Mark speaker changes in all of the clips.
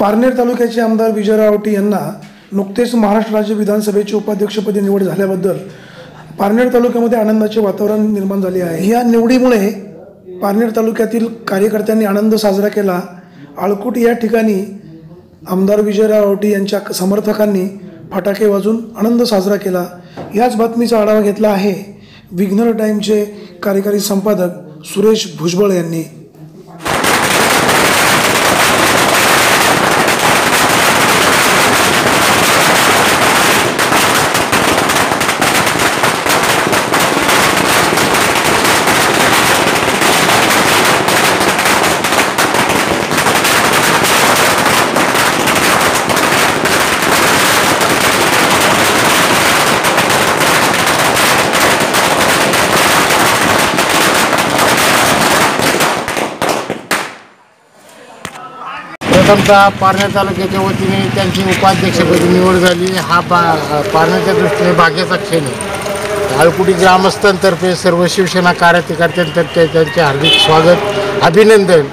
Speaker 1: पारनेर तालुक्याचे आमदार विजय रावटी यांना नुकतेच महाराष्ट्र राज्य विधानसभेचे उपाध्यक्षपदी निवड झाल्याबद्दल पारनेर तालुक्यामध्ये आनंदाचे वातावरण निर्माण झाले आहे. या निवडीमुळे पारनेर तालुक्यातील कार्यकर्त्यांनी आनंद साजरा केला. आळकुट या ठिकाणी आमदार विजयराव रावटी यांच्या समर्थकांनी फटाके वाजून आनंद साजरा केला. याच बातमीचा आढावा घेतला आहे विघ्नर टाईमचे कार्यकारी संपादक सुरेश भुजबळ यांनी.
Speaker 2: प्रथमतः पारनेर तालुक्याच्या वतीने त्यांची उपाध्यक्षपदी निवड झाली. हा पा पारनेरच्या दृष्टीने भाग्याचा क्षण आहे. आळकुटी ग्रामस्थांतर्फे सर्व शिवसेना कार्यकर्त्यांतर्फे त्यांचे हार्दिक स्वागत अभिनंदन.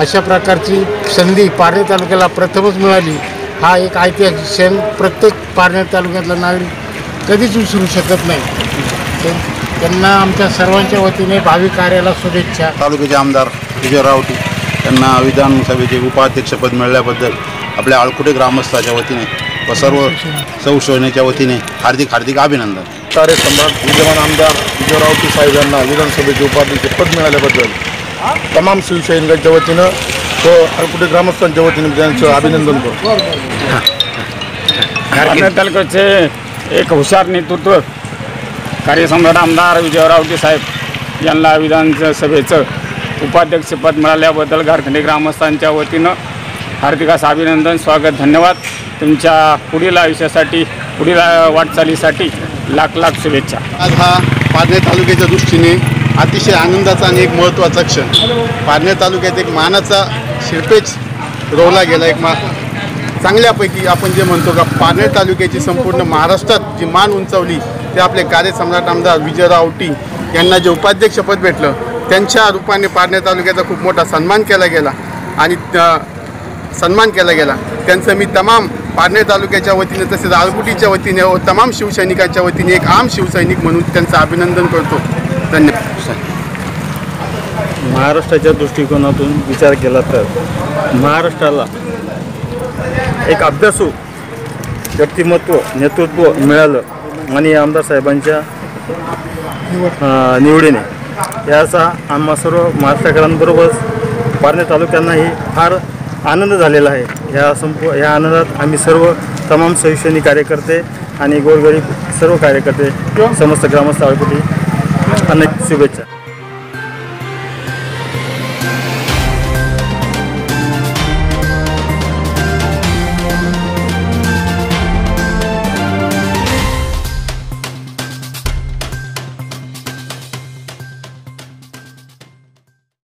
Speaker 2: अशा प्रकारची संधी पारनेर तालुक्याला प्रथमच मिळाली. हा एक ऐतिहासिक क्षण. प्रत्येक पारनेर तालुक्यातला नागरिक कधीच विसरू शकत नाही. त्यांना आमच्या सर्वांच्या वतीने भावी कार्याला शुभेच्छा.
Speaker 3: तालुक्याचे आमदार विजय रावटी यांना विधानसभेचे उपाध्यक्षपद मिळाल्याबद्दल आपल्या आळकुटे ग्रामस्थाच्या वतीने व सर्व सौशोनेच्या वतीने हार्दिक हार्दिक अभिनंदन.
Speaker 4: कार्यसम्राट विद्यमान आमदार विजयरावती साहेब यांना विधानसभेचे उपाध्यक्ष पद मिळाल्याबद्दल तमाम शिवसैनिकांच्या वतीनं व अरकुटे ग्रामस्थांच्या वतीने त्यांचं अभिनंदन करतो.
Speaker 5: तालुक्याचे एक हुशार नेतृत्व कार्यसम्राट आमदार विजयरावजी साहेब यांना विधानसभेचं उपाध्यक्षपद मिळाल्याबद्दल गारखंडी ग्रामस्थांच्या वतीनं हार्दिकास अभिनंदन स्वागत धन्यवाद. तुमच्या पुढील आयुष्यासाठी पुढील वाटचालीसाठी लाख लाख शुभेच्छा.
Speaker 3: आज हा पारनेर तालुक्याच्या दृष्टीने अतिशय आनंदाचा आणि एक महत्त्वाचा क्षण. पारनेर तालुक्यात एक मानाचा शिरपेच रोवला गेला. एक मा चांगल्यापैकी आपण जे म्हणतो का पारनेर तालुक्याची संपूर्ण महाराष्ट्रात जी मान उंचावली ते आपले कार्यसम्राट आमदार विजयराव आवटी यांना जे उपाध्यक्षपद भेटलं त्यांच्या रूपाने पारनेर तालुक्याचा खूप मोठा सन्मान केला गेला आणि सन्मान केला गेला. त्यांचं मी तमाम पारनेर तालुक्याच्या वतीने तसेच आळकुटीच्या वतीने व तमाम शिवसैनिकांच्या वतीने एक आम शिवसैनिक म्हणून त्यांचं अभिनंदन करतो. धन्यवाद.
Speaker 6: महाराष्ट्राच्या दृष्टिकोनातून विचार केला तर महाराष्ट्राला एक अभ्यासू व्यक्तिमत्व नेतृत्व मिळालं आणि आमदार साहेबांच्या निवडीने. याचा आम्हा सर्व महाराष्ट्रकरांबरोबरच पारणे तालुक्यांनाही फार आनंद झालेला आहे. ह्या संपू ह्या आनंदात आम्ही सर्व तमाम सहिष्णी कार्यकर्ते आणि गोरगरीब सर्व कार्यकर्ते समस्त ग्रामस्थ आळकुटी अनेक शुभेच्छा.